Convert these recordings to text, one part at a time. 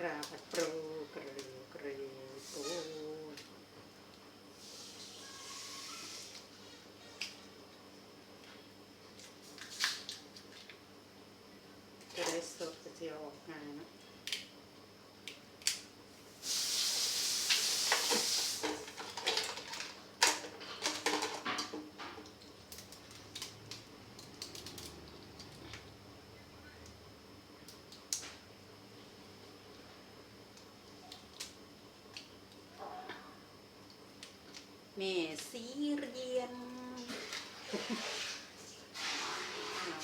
ผัดปลาผัดปรูกระเรียวกระเรียวปูจะได้สดจะเจียวออกงานเนอะ แม่สีเรียนเอา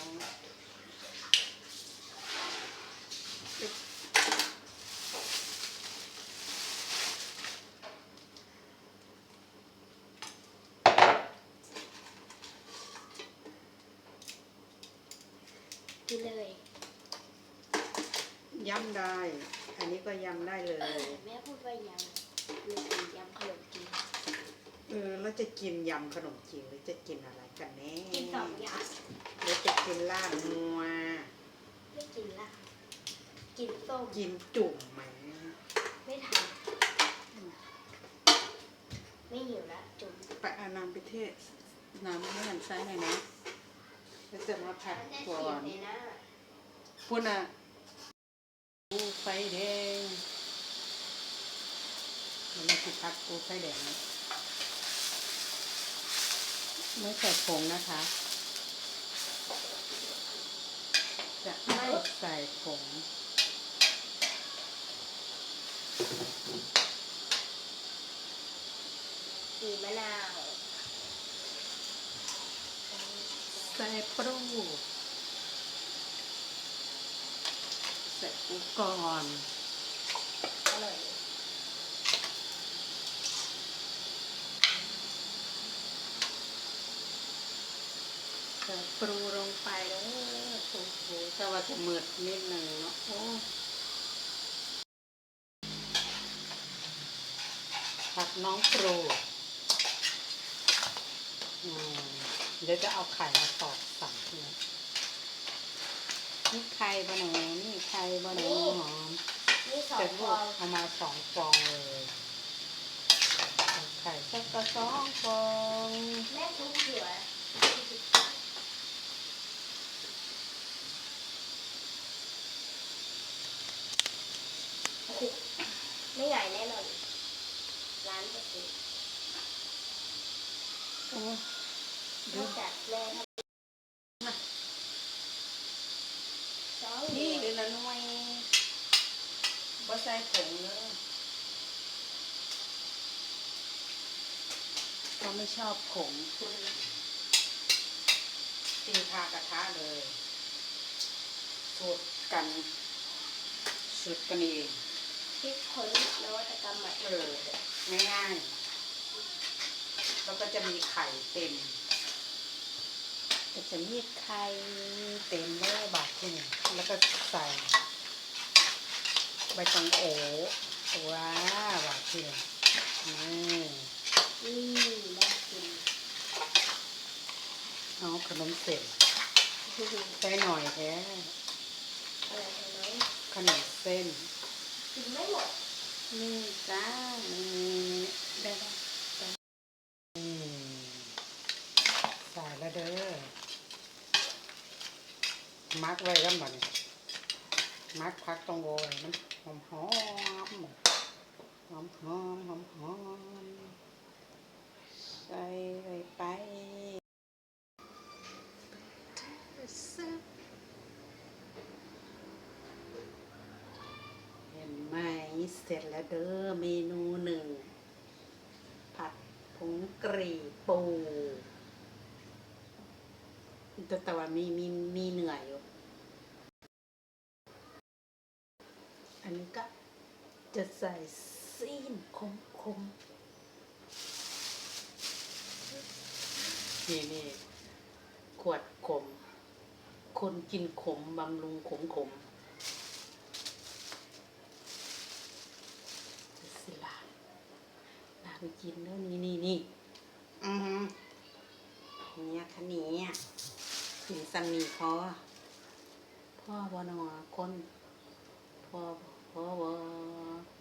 กินเลย ย้ำได้ อันนี้ก็ย้ำได้เลยแม่พูดว่ายำหรือกินยำขนมจีน เออแล้วจะกินยำขนมจีนหรือจะกินอะไรกันแน่กินสองอย่างหรือจะกินลาบนัว ไม่กินละกินต้มกินจุ่มไหมไม่ทำไม่หิวละจุ่มไปเอาน้ำไปเทศน้ำไม่หันซ้ายหน่อยนะแล้วจะมาผัดมันจะก่อเสียนเลยนะพูดนะปูไฟแดงมันไม่คือผัดปูไฟแดงนะ ไม่ใส่ผงนะคะ จะไม่ใส่ผงสีมะนาวใส่ปรูใส่ปูก่อนอร่อย ใส่ปรูลงไปแล้วโอ้โหแต่ว่าจะมืดนิดหนึ่งเนาะโอ้ผัดน้องปรูอืมเดี๋ยวจะเอาไข่มาตอกใส่เนี่ยนี่ไข่บะหนูนี่ไข่บะหนูหอมนี่สอเสร็งจฟลูอกเอามาสองฟองเลยไข่สักกระสองฟองแม่ทุบเผือ ไม่ใหญ่แน่นอนร้านจะซื้อโอ้นอกจากแม่ทำสองนี่นี่เดือนละหน่วยบ่ใส่ผงเลยเขาไม่ชอบผงตีทากระทะเลยสูตรกันสูตรกันเอง คิดค้นนวัตกรรมใหม่เออง่ายๆแล้วก็จะมีไข่เต็ม ก็จะมีไข่เต็มเลยบาทที่หนึ่งแล้วก็ใส่ใบตังโอว้าบาทที่หนึ่งนี่อืมน่ากินเอาขนมเสร็จใส่หน่อยแท้อะไรไหมขนมเส้น กินไม่หมดนี่จ้านี่ได้ได้ได้อืมใส่แล้วเด้อมักไว้กันบ่เนี่ยมักพักตรงโวยมันหอมหอมหอมหอมหอมหอมใส่ไปไปเห็นไหม เสร็จแล้วเด้อเมนูหนึ่ง ผัดผงกรีปูแต่แต่ว่ามีมีมีเหนื่อยอยู่ อันนี้ก็จะใส่ซีนคมคมนี่นี่ขวดขม คนกินขมบำรุงขมขม กินเด้อนี่นี่นี่อือฮึเนี่ยขะหนีอะกินซัมนีพอพ่อบนอคนพ่อพ่อบอ